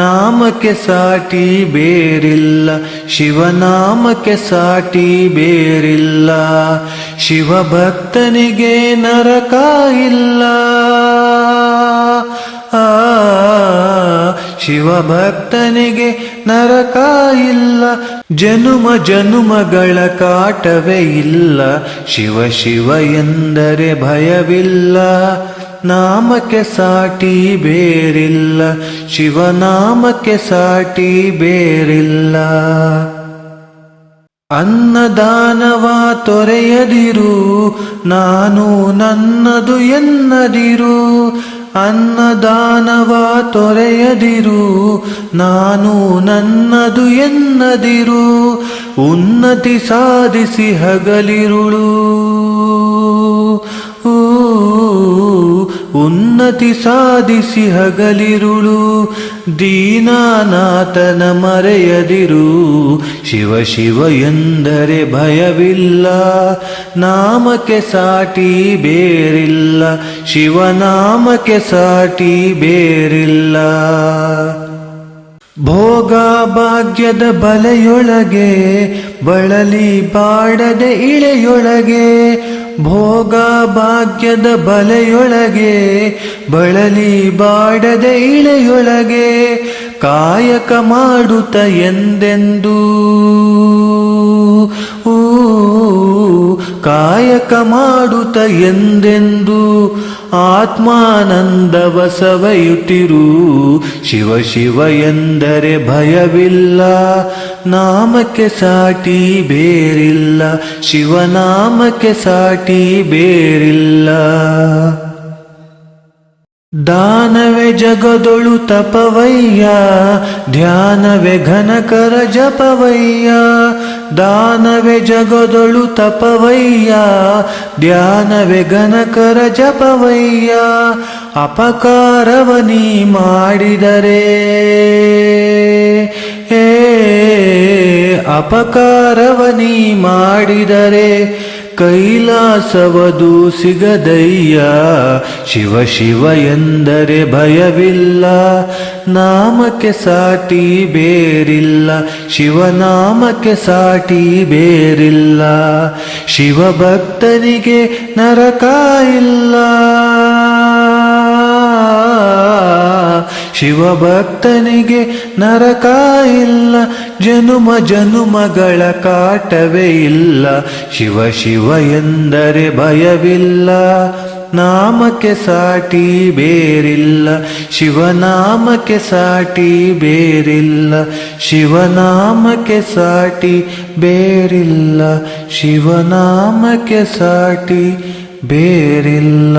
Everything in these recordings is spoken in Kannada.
ನಾಮಕ್ಕೆ ಸಾಟಿ ಬೇರಿಲ್ಲ, ಶಿವನಾಮಕ್ಕೆ ಸಾಟಿ ಬೇರಿಲ್ಲ, ಶಿವಭಕ್ತನಿಗೆ ನರಕ ಇಲ್ಲ. ಶಿವಭಕ್ತನಿಗೆ ನರಕ ಇಲ್ಲ, ಜನುಮ ಜನುಮಗಳ ಕಾಟವೇ ಇಲ್ಲ, ಶಿವ ಶಿವ ಎಂದರೆ ಭಯವಿಲ್ಲ. ನಾಮಕ್ಕೆ ಸಾಟಿ ಬೇರಿಲ್ಲ, ಶಿವನಾಮಕ್ಕೆ ಸಾಟಿ ಬೇರಿಲ್ಲ. ಅನ್ನದಾನವ ತೊರೆಯದಿರು, ನಾನು ನನ್ನದು ಎನ್ನದಿರು. ಅನ್ನದಾನವ ತೊರೆಯದಿರು, ನಾನು ನನ್ನದು ಎನ್ನದಿರು. ಉನ್ನತಿ ಸಾಧಿಸಿ ಹಗಲಿರುಳು ಉನ್ನತಿ ಸಾಧಿಸಿ ಹಗಲಿರುಳು, ದೀನಾನಾಥನ ಮರೆಯದಿರು. ಶಿವ ಶಿವ ಎಂದರೆ ಭಯವಿಲ್ಲ, ನಾಮಕ್ಕೆ ಸಾಟಿ ಬೇರಿಲ್ಲ ಶಿವನಾಮಕ್ಕೆ ಸಾಟಿ ಬೇರಿಲ್ಲ. ಭೋಗ ಭಾಗ್ಯದ ಬಲೆಯೊಳಗೆ, ಬಳಲಿ ಬಾಡದೆ ಇಳೆಯೊಳಗೆ ಭೋಗ ಭಾಗ್ಯದ ಬಲೆಯೊಳಗೆ ಬಳಲಿ ಬಾಡದೆ ಇಳೆಯೊಳಗೆ ಕಾಯಕ ಮಾಡುತ್ತ ಎಂದೆಂದೂ? ಕಾಯಕ ಮಾಡುತ್ತ ಎಂದೆಂದು? ಆತ್ಮಾನಂದವ ಸವೆಯುತ್ತಿರು ಶಿವ ಶಿವ ಎಂದರೆ ಭಯವಿಲ್ಲ, ನಾಮಕ್ಕೆ ಸಾಟಿ ಬೇರಿಲ್ಲ ಶಿವನಾಮಕ್ಕೆ ಸಾಟಿ ಬೇರಿಲ್ಲ. ದಾನವೆ ಜಗದೊಳು ತಪವಯ್ಯ, ಧ್ಯಾನವೆ ಘನಕರ ಜಪವಯ್ಯ ದಾನವೇ ಜಗದೊಳು ತಪವಯ್ಯ ಧ್ಯಾನವೇ ಗನಕರ ಜಪವಯ್ಯ ಅಪಕಾರವ ನೀ ಮಾಡಿದರೆ. ಏ ಅಪಕಾರವ ನೀ ಮಾಡಿದರೆ. ಕೈಲಾಸವದು ಸಿಗದಯ್ಯ. ಶಿವ ಶಿವ ಎಂದರೆ ಭಯವಿಲ್ಲ. ನಾಮಕ್ಕೆ ಸಾಟಿ ಬೇರಿಲ್ಲ. ಶಿವನಾಮಕ್ಕೆ ಸಾಟಿ ಬೇರಿಲ್ಲ. ಶಿವಭಕ್ತನಿಗೆ ನರಕ ಇಲ್ಲ. ಶಿವಭಕ್ತನಿಗೆ ನರಕ ಇಲ್ಲ, ಜನುಮ ಜನುಮಗಳ ಕಾಟವೇ ಇಲ್ಲ. ಶಿವ ಶಿವ ಎಂದರೆ ಭಯವಿಲ್ಲ, ನಾಮಕ್ಕೆ ಸಾಟಿ ಬೇರಿಲ್ಲ. ಶಿವನಾಮಕ್ಕೆ ಸಾಟಿ ಬೇರಿಲ್ಲ ಶಿವನಾಮಕ್ಕೆ ಸಾಟಿ ಬೇರಿಲ್ಲ. ಶಿವನಾಮಕ್ಕೆ ಸಾಟಿ ಬೇರಿಲ್ಲ.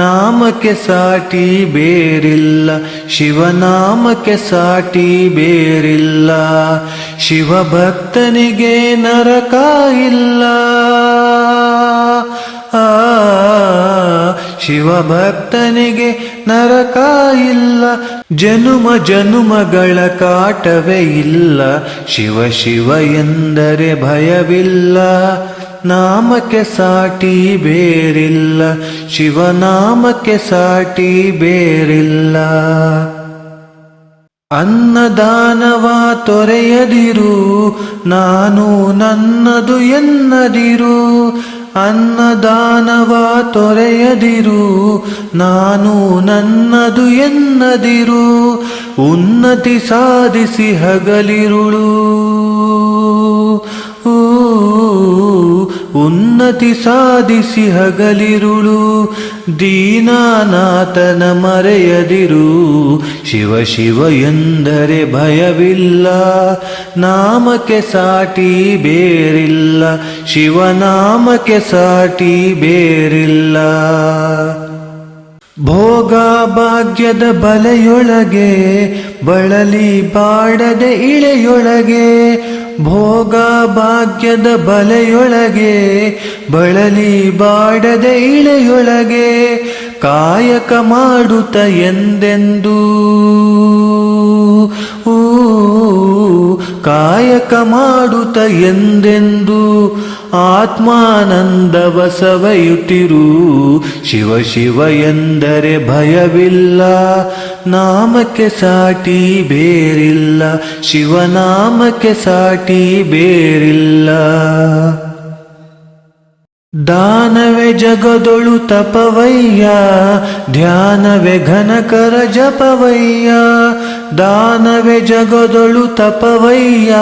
ನಾಮಕ್ಕೆ ಸಾಟಿ ಬೇರಿಲ್ಲ, ಶಿವನಾಮಕ್ಕೆ ಸಾಟಿ ಬೇರಿಲ್ಲ, ಶಿವಭಕ್ತನಿಗೆ ನರಕ ಇಲ್ಲ ಶಿವಭಕ್ತನಿಗೆ ನರಕ ಇಲ್ಲ ಜನುಮ ಜನುಮಗಳ ಕಾಟವೇ ಇಲ್ಲ, ಶಿವ ಶಿವ ಎಂದರೆ ಭಯವಿಲ್ಲ. ನಾಮಕ್ಕೆ ಸಾಟಿ ಬೇರಿಲ್ಲ ಶಿವನಾಮಕ್ಕೆ ಸಾಟಿ ಬೇರಿಲ್ಲ. ಅನ್ನದಾನವ ತೊರೆಯದಿರು ನಾನು ನನ್ನದು ಎನ್ನದಿರು. ಅನ್ನದಾನವ ತೊರೆಯದಿರು ನಾನು ನನ್ನದು ಎನ್ನದಿರು. ಉನ್ನತಿ ಸಾಧಿಸಿ ಹಗಲಿರುಳು. ಊ, ಉನ್ನತಿ ಸಾಧಿಸಿ ಹಗಲಿರುಳು, ದೀನಾನಾಥನ ಮರೆಯದಿರು. ಶಿವ ಶಿವ ಎಂದರೆ ಭಯವಿಲ್ಲ, ನಾಮಕ್ಕೆ ಸಾಟಿ ಬೇರಿಲ್ಲ ಶಿವನಾಮಕ್ಕೆ ಸಾಟಿ ಬೇರಿಲ್ಲ. ಭೋಗ ಭಾಗ್ಯದ ಬಲೆಯೊಳಗೆ, ಬಳಲಿ ಬಾಡದೆ ಇಳೆಯೊಳಗೆ ಭೋಗ ಭಾಗ್ಯದ ಬಲೆಯೊಳಗೆ ಬಳಲಿ ಬಾಡದ ಇಳೆಯೊಳಗೆ ಕಾಯಕ ಮಾಡುತ್ತ ಎಂದೆಂದೂ. ಕಾಯಕ ಮಾಡುತ್ತ ಎಂದೆಂದು ಆತ್ಮಾನಂದ ಬಸವಯುತಿರು. ಶಿವ ಶಿವ ಎಂದರೆ ಭಯವಿಲ್ಲ, ನಾಮಕ್ಕೆ ಸಾಟಿ ಬೇರಿಲ್ಲ ಶಿವನಾಮಕ್ಕೆ ಸಾಟಿ ಬೇರಿಲ್ಲ. ದಾನವೇ ಜಗದೊಳು ತಪವಯ್ಯ, ಧ್ಯಾನವೇ ಘನಕರ ಜಪವಯ್ಯ, ದಾನವೇ ಜಗದೊಳು ತಪವಯ್ಯ,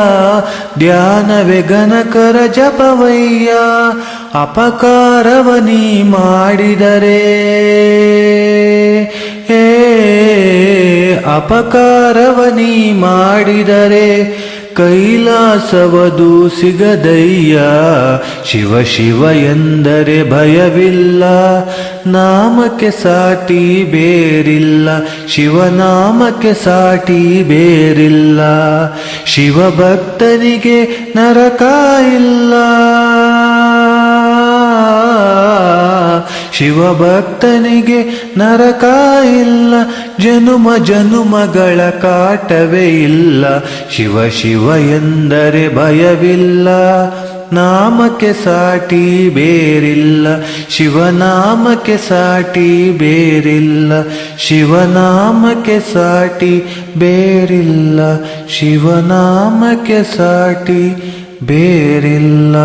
ಧ್ಯಾನವೇ ಘನಕರ ಜಪವಯ್ಯ, ಅಪಕಾರವ ನೀ ಮಾಡಿದರೆ. ಏ ಅಪಕಾರವ ನೀ ಮಾಡಿದರೆ. ಕೈಲಾಸವದು ಸಿಗದಯ್ಯ. ಶಿವ ಶಿವ ಎಂದರೆ ಭಯವಿಲ್ಲ. ನಾಮಕ್ಕೆ ಸಾಟಿ ಬೇರಿಲ್ಲ. ಶಿವನಾಮಕ್ಕೆ ಸಾಟಿ ಬೇರಿಲ್ಲ. ಶಿವಭಕ್ತನಿಗೆ ನರಕ ಇಲ್ಲ. ಶಿವಭಕ್ತನಿಗೆ ನರಕ ಇಲ್ಲ, ಜನುಮ ಜನುಮಗಳ ಕಾಟವೇ ಇಲ್ಲ. ಶಿವ ಶಿವ ಎಂದರೆ ಭಯವಿಲ್ಲ, ನಾಮಕ್ಕೆ ಸಾಟಿ ಬೇರಿಲ್ಲ. ಶಿವನಾಮಕ್ಕೆ ಸಾಟಿ ಬೇರಿಲ್ಲ ಶಿವನಾಮಕ್ಕೆ ಸಾಟಿ ಬೇರಿಲ್ಲ. ಶಿವನಾಮಕ್ಕೆ ಸಾಟಿ ಬೇರಿಲ್ಲ.